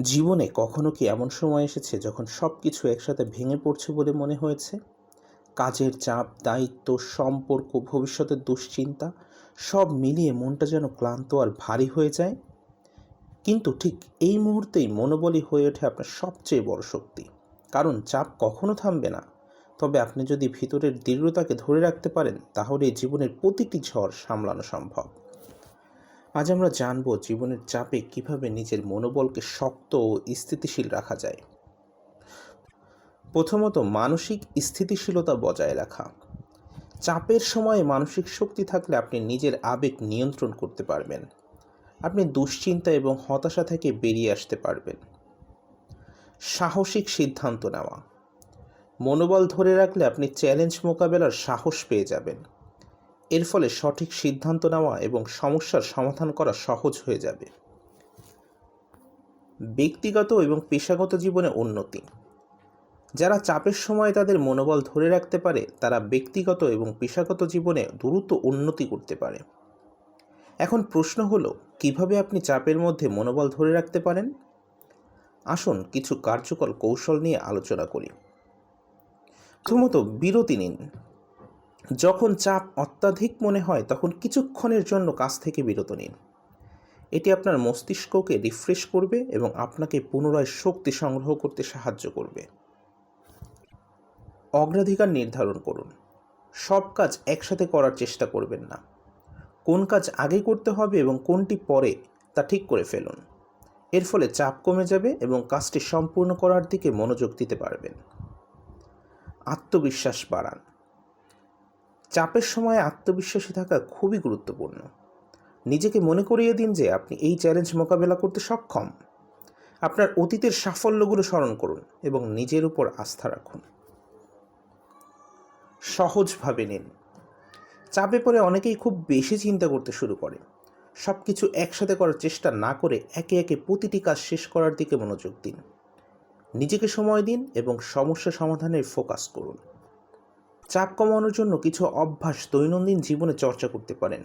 জীবনে কখনো কি এমন সময় এসেছে যখন সব কিছু একসাথে ভেঙে পড়ছে বলে মনে হয়েছে? কাজের চাপ, দায়িত্ব, সম্পর্ক, ভবিষ্যতের দুশ্চিন্তা, সব মিলিয়ে মনটা যেন ক্লান্ত আর ভারী হয়ে যায়? কিন্তু ঠিক এই মুহূর্তেই মনোবলই হয়ে ওঠে আপনার সবচেয়ে বড় শক্তি। কারণ চাপ কখনো থামবে না। তবে আপনি যদি ভিতরের দৃঢ়তাকে ধরে রাখতে পারেন, তাহলে জীবনের প্রতিটি ঝড় সামলানো সম্ভব। আজ আমরা জানব জীবনের চাপে কীভাবে নিজের মনোবলকে শক্ত ও স্থিতিশীল রাখা যায়। প্রথমত, মানসিক স্থিতিশীলতা বজায় রাখা। চাপের সময়ে মানসিক শক্তি থাকলে আপনি নিজের আবেগ নিয়ন্ত্রণ করতে পারবেন। আপনি দুশ্চিন্তা এবং হতাশা থেকে বেরিয়ে আসতে পারবেন। সাহসিক সিদ্ধান্ত নেওয়া। মনোবল ধরে রাখলে আপনি চ্যালেঞ্জ মোকাবেলার সাহস পেয়ে যাবেন। এর ফলে সঠিক সিদ্ধান্ত নেওয়া এবং সমস্যার সমাধান করা সহজ হয়ে যাবে। ব্যক্তিগত এবং পেশাগত জীবনে উন্নতি। যারা চাপের সময় তাদের মনোবল ধরে রাখতে পারে, তারা ব্যক্তিগত এবং পেশাগত জীবনে দ্রুত উন্নতি করতে পারে। এখন প্রশ্ন হলো, কীভাবে আপনি চাপের মধ্যে মনোবল ধরে রাখতে পারেন? আসুন কিছু কার্যকর কৌশল নিয়ে আলোচনা করি। প্রথমত, বিরতি নিন। যখন চাপ অত্যাধিক মনে হয়, তখন কিছুক্ষণের জন্য কাজ থেকে বিরত নিন। এটি আপনার মস্তিষ্ককে রিফ্রেশ করবে এবং আপনাকে পুনরায় শক্তি সংগ্রহ করতে সাহায্য করবে। অগ্রাধিকার নির্ধারণ করুন। সব কাজ একসাথে করার চেষ্টা করবেন না। কোন কাজ আগে করতে হবে এবং কোনটি পরে, তা ঠিক করে ফেলুন। এর ফলে চাপ কমে যাবে এবং কাজটি সম্পূর্ণ করার দিকে মনোযোগ দিতে পারবেন। আত্মবিশ্বাস বাড়ান। চাপের সময় আত্মবিশ্বাসী থাকা খুবই গুরুত্বপূর্ণ। নিজেকে মনে করিয়ে দিন যে আপনি এই চ্যালেঞ্জ মোকাবেলা করতে সক্ষম। আপনার অতীতের সাফল্যগুলো স্মরণ করুন এবং নিজের উপর আস্থা রাখুন। সহজভাবে নিন। চাপে পড়ে অনেকেই খুব বেশি চিন্তা করতে শুরু করে। সব কিছু একসাথে করার চেষ্টা না করে একে একে প্রতিটি কাজ শেষ করার দিকে মনোযোগ দিন। নিজেকে সময় দিন এবং সমস্যা সমাধানের ফোকাস করুন। চাপ কমানোর জন্য কিছু অভ্যাস দৈনন্দিন জীবনে চর্চা করতে পারেন।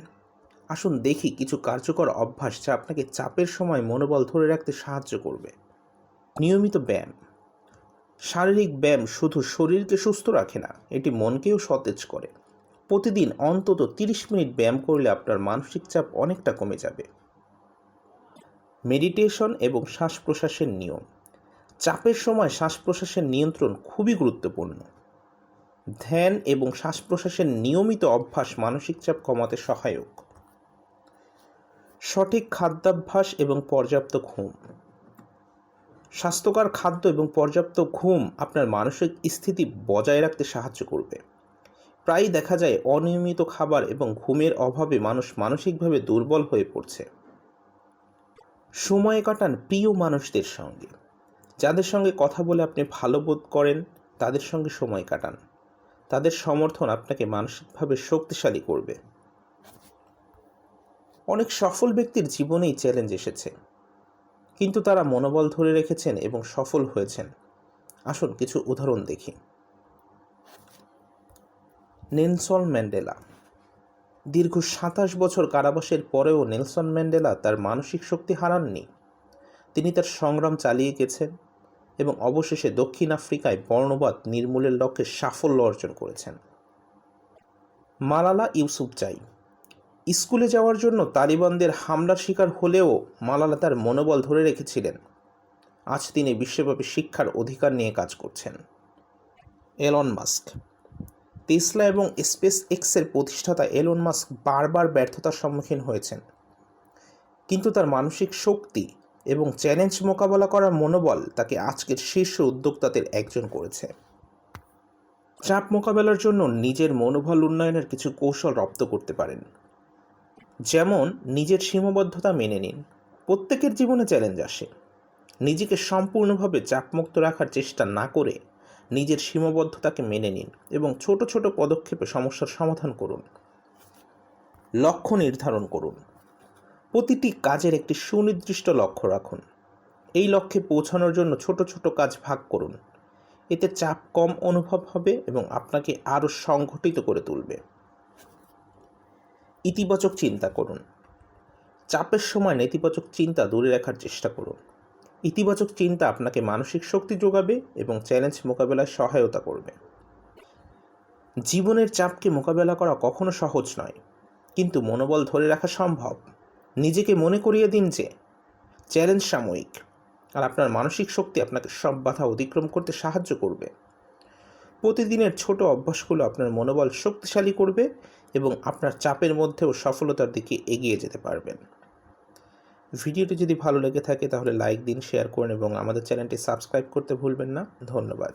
আসুন দেখি কিছু কার্যকর অভ্যাস যা আপনাকে চাপের সময় মনোবল ধরে রাখতে সাহায্য করবে। নিয়মিত ব্যায়াম। শারীরিক ব্যায়াম শুধু শরীরকে সুস্থ রাখে না, এটি মনকেও সতেজ করে। প্রতিদিন অন্তত তিরিশ মিনিট ব্যায়াম করলে আপনার মানসিক চাপ অনেকটা কমে যাবে। মেডিটেশন এবং শ্বাস প্রশ্বাসের নিয়ম। চাপের সময় শ্বাস প্রশ্বাসের নিয়ন্ত্রণ খুবই গুরুত্বপূর্ণ। ধ্যান এবং শ্বাস প্রশ্বাসের নিয়মিত অভ্যাস মানসিক চাপ কমাতে সহায়ক। সঠিক খাদ্যাভ্যাস এবং পর্যাপ্ত ঘুম। স্বাস্থ্যকর খাদ্য এবং পর্যাপ্ত ঘুম আপনার মানসিক স্থিতি বজায় রাখতে সাহায্য করবে। প্রায়ই দেখা যায় অনিয়মিত খাবার এবং ঘুমের অভাবে মানুষ মানসিকভাবে দুর্বল হয়ে পড়ছে। সময় কাটান প্রিয় মানুষদের সঙ্গে। যাদের সঙ্গে কথা বলে আপনি ভালো বোধ করেন, তাদের সঙ্গে সময় কাটান। তাদের সমর্থন আপনাকে মানসিকভাবে শক্তিশালী করবে। অনেক সফল ব্যক্তির জীবনেই চ্যালেঞ্জ এসেছে। কিন্তু তারা মনোবল ধরে রেখেছেন এবং সফল হয়েছেন। আসুন কিছু উদাহরণ দেখি। Nelson Mandela. দীর্ঘ সাতাশ বছর কারাবাসের পরেও নেলসন ম্যান্ডেলা তার মানসিক শক্তি হারাননি। তিনি তার সংগ্রাম চালিয়ে গেছেন। এবং অবশেষে দক্ষিণ আফ্রিকায় বর্ণবাদ নির্মূলের লক্ষ্যে সাফল্য অর্জন করেছেন। মালালা ইউসুফ ইউসুফজাই স্কুলে যাওয়ার জন্য তালিবানদের হামলার শিকার হলেও মালালা তার মনোবল ধরে রেখেছিলেন। আজ তিনি বিশ্বব্যাপী শিক্ষার অধিকার নিয়ে কাজ করছেন। Elon Musk. টেসলা এবং স্পেস এক্সের প্রতিষ্ঠাতা এলন মাস্ক বারবার ব্যর্থতার সম্মুখীন হয়েছেন। কিন্তু তার মানসিক শক্তি এবং চ্যালেঞ্জ মোকাবেলা করার মনোবল তাকে আজকের শীর্ষ উদ্যোক্তাদের একজন করেছে। চাপ মোকাবেলার জন্য নিজের মনোবল উন্নয়নের কিছু কৌশল রপ্ত করতে পারেন। যেমন, নিজের সীমাবদ্ধতা মেনে নিন। প্রত্যেকের জীবনে চ্যালেঞ্জ আসে। নিজেকে সম্পূর্ণভাবে চাপমুক্ত রাখার চেষ্টা না করে নিজের সীমাবদ্ধতাকে মেনে নিন এবং ছোট ছোট পদক্ষেপে সমস্যার সমাধান করুন। লক্ষ্য নির্ধারণ করুন। প্রতিটি কাজের একটি সুনির্দিষ্ট লক্ষ্য রাখুন। এই লক্ষ্যে পৌঁছানোর জন্য ছোট ছোট কাজ ভাগ করুন। এতে চাপ কম অনুভব হবে এবং আপনাকে আরও সংগঠিত করে তুলবে। ইতিবাচক চিন্তা করুন। চাপের সময় নেতিবাচক চিন্তা দূরে রাখার চেষ্টা করুন। ইতিবাচক চিন্তা আপনাকে মানসিক শক্তি যোগাবে এবং চ্যালেঞ্জ মোকাবেলায় সহায়তা করবে। জীবনের চাপকে মোকাবেলা করা কখনো সহজ নয়, কিন্তু মনোবল ধরে রাখা সম্ভব। নিজেকে মনে করিয়ে দিন যে চ্যালেঞ্জ সাময়িক আর আপনার মানসিক শক্তি আপনাকে সব বাধা অতিক্রম করতে সাহায্য করবে। প্রতিদিনের ছোট অভ্যাসগুলো আপনার মনোবল শক্তিশালী করবে এবং আপনার চাপের মধ্যেও সফলতার দিকে এগিয়ে যেতে পারবেন। ভিডিওটি যদি ভালো লেগে থাকে তাহলে লাইক দিন, শেয়ার করুন এবং আমাদের চ্যানেলটি সাবস্ক্রাইব করতে ভুলবেন না। ধন্যবাদ।